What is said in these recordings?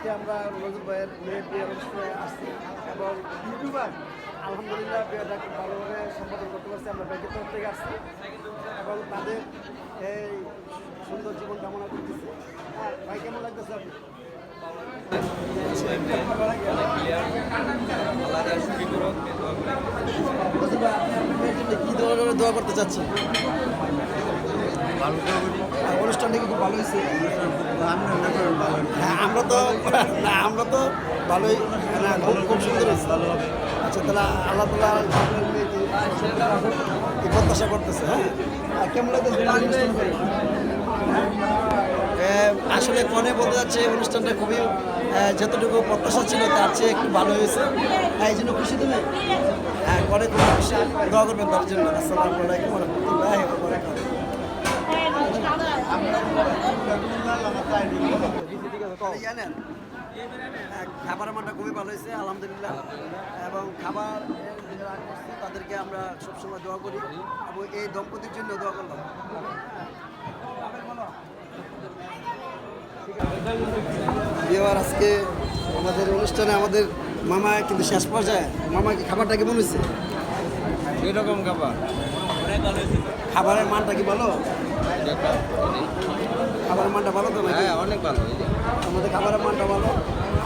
আজকে আমরা নজরুল ভাইয়ের মেয়ের বিয়ে অনুষ্ঠানে আসছি এবং ইউটিউবার আলহামদুলিল্লাহ বিয়েটা খুব ভালোভাবে সম্পাদন করতে পারছি আমরা ব্যাংকের তরফ থেকে আসছি এবং তাদের এই সুন্দর জীবন কামনা করতেছি। আর ভাই কেমন লাগতেছে আপনি? কি ধরনের দোয়া করতে চাচ্ছেন অনুষ্ঠানটা কি খুব ভালো হয়েছে? হ্যাঁ তো না আমরা তো ভালোই খুব খুব সুন্দর আচ্ছা তাহলে আল্লাহ তালা প্রত্যাশা করতেছে হ্যাঁ? আর কেমন এ, আসলে কনে বলতে যাচ্ছে অনুষ্ঠানটা খুবই যতটুকু প্রত্যাশা ছিল তার চেয়ে একটু ভালো হয়েছে। হ্যাঁ এই জন্য খুশি তুমি? হ্যাঁ করে খুব খুশি। দোয়া করবেন তার জন্য। আসসালামু আলাইকুম রহমতুল্লাহ জানেন হ্যাঁ, খাবারের মানটা খুবই ভালো হয়েছে আলহামদুলিল্লাহ। এবং খাবার তাদেরকে আমরা সবসময় দোয়া করি। এবং এই দম্পতির জন্য দোয়া করলাম। এবার আজকে আমাদের অনুষ্ঠানে আমাদের মামা কিন্তু শেষ পর্যায়ে। মামা কি খাবারটা কেমন হয়েছে? এরকম খাবার। খাবারের মানটা কি ভালো? খাবারের মানটা ভালো তো নাকি? হ্যাঁ অনেক ভালো আমাদের খাবারের মানটা ভালো।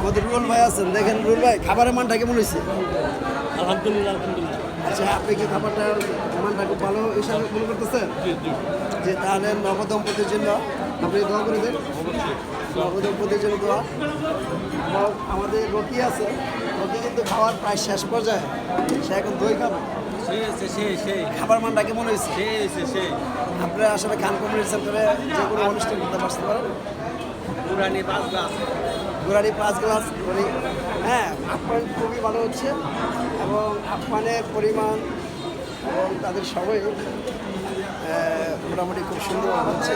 আমাদের রুল ভাই আছেন দেখেন রুল ভাই খাবারের মানটা কেমন হয়েছে? আলহামদুলিল্লাহ আলহামদুলিল্লাহ। আচ্ছা আপনি কি খাবারটার মানটা খুব ভালো হিসাবে মনে করতেছেন? যে তাহলে নবদম্পতির জন্য আপনি দোয়া করে দেন। নবদম্পতির জন্য দোয়া। এবং আমাদের রকি আছে রকি কিন্তু খাওয়ার প্রায় শেষ পর্যায়ে। সে এখন দই খাবে। খাবার মানটা কেমন হয়েছে? আপনারা আসলে খান কমিউনিটি সেন্টারে যে কোনো অনুষ্ঠান করতে পারতে পারেন? পুরানি পাঁচ গাছ গোড়ারি পাঁচ গ্লাস করি। হ্যাঁ আপ্যায়ন খুবই ভালো হচ্ছে এবং আপ্যায়নের পরিমাণ এবং তাদের সবাই মোটামুটি খুব সুন্দর হচ্ছে।